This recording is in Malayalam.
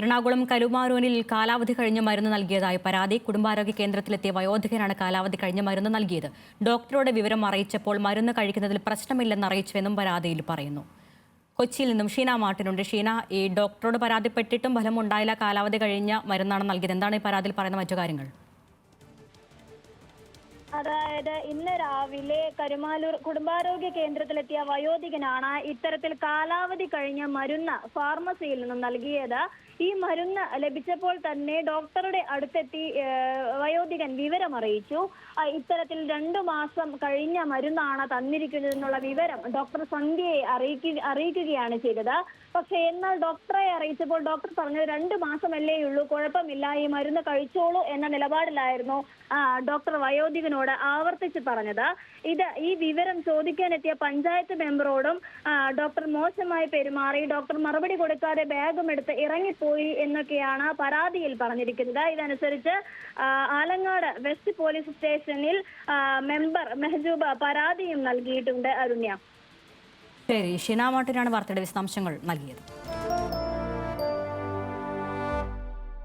എറണാകുളം കരുമാരൂനിൽ കാലാവധി കഴിഞ്ഞ മരുന്ന് നൽകിയതായി പരാതി. കുടുംബാരോഗ്യ കേന്ദ്രത്തിലെത്തിയ വയോധികനാണ് കാലാവധി കഴിഞ്ഞ മരുന്ന് നൽകിയത്. ഡോക്ടറുടെ വിവരം അറിയിച്ചപ്പോൾ മരുന്ന് കഴിക്കുന്നതിൽ പ്രശ്നമില്ലെന്ന് അറിയിച്ചുവെന്നും പരാതിയിൽ പറയുന്നു. കൊച്ചിയിൽ നിന്നും ഷീന മാർട്ടിനുണ്ട്. ഷീന ഈ ഡോക്ടറോട് പരാതിപ്പെട്ടിട്ടും ഫലമുണ്ടായില്ല. കാലാവധി കഴിഞ്ഞ മരുന്നാണ് നൽകിയത്. എന്താണ് ഈ പരാതിയിൽ പറയുന്ന മറ്റു കാര്യങ്ങൾ? അതായത് ഇന്ന് രാവിലെ കരുമാലൂർ കുടുംബാരോഗ്യ കേന്ദ്രത്തിലെത്തിയ വയോധികനാണ് ഇത്തരത്തിൽ കാലാവധി കഴിഞ്ഞ മരുന്ന് ഫാർമസിയിൽ നിന്നും നൽകിയത്. ഈ മരുന്ന് ലഭിച്ചപ്പോൾ തന്നെ ഡോക്ടറുടെ അടുത്തെത്തി വയോധികൻ വിവരമറിയിച്ചു ഇത്തരത്തിൽ രണ്ടു മാസം കഴിഞ്ഞ മരുന്നാണ് തന്നിരിക്കുന്നതെന്നുള്ള വിവരം ഡോക്ടർ സന്ധ്യയെ അറിയിക്കുക അറിയിക്കുകയാണ് ചെയ്തത്. പക്ഷെ എന്നാൽ ഡോക്ടറെ അറിയിച്ചപ്പോൾ ഡോക്ടർ പറഞ്ഞത് രണ്ടു മാസമല്ലേ ഉള്ളൂ കുഴപ്പമില്ല ഈ മരുന്ന് കഴിച്ചോളൂ എന്ന നിലപാടിലായിരുന്നു ഡോക്ടർ വയോധികനോട് ആവർത്തിച്ച് പറഞ്ഞത്. ഇത് ഈ വിവരം ചോദിക്കാനെത്തിയ പഞ്ചായത്ത് മെമ്പറോടും ഡോക്ടർ മോശമായി പെരുമാറി ഡോക്ടർ മറുപടി കൊടുക്കാതെ ബാഗും എടുത്ത് ഇറങ്ങിപ്പോയി എന്നൊക്കെയാണ് പരാതിയിൽ പറഞ്ഞിരിക്കുന്നത്. ഇതനുസരിച്ച് ആലങ്ങാട് വെസ്റ്റ് പോലീസ് സ്റ്റേഷനിൽ മെമ്പർ മെഹജൂബ പരാതിയും നൽകിയിട്ടുണ്ട് അരുണ്യ. ശരി ഷിനാമോട്ടിനാണ് വാർത്തയുടെ വിശദാംശങ്ങൾ നൽകിയത്.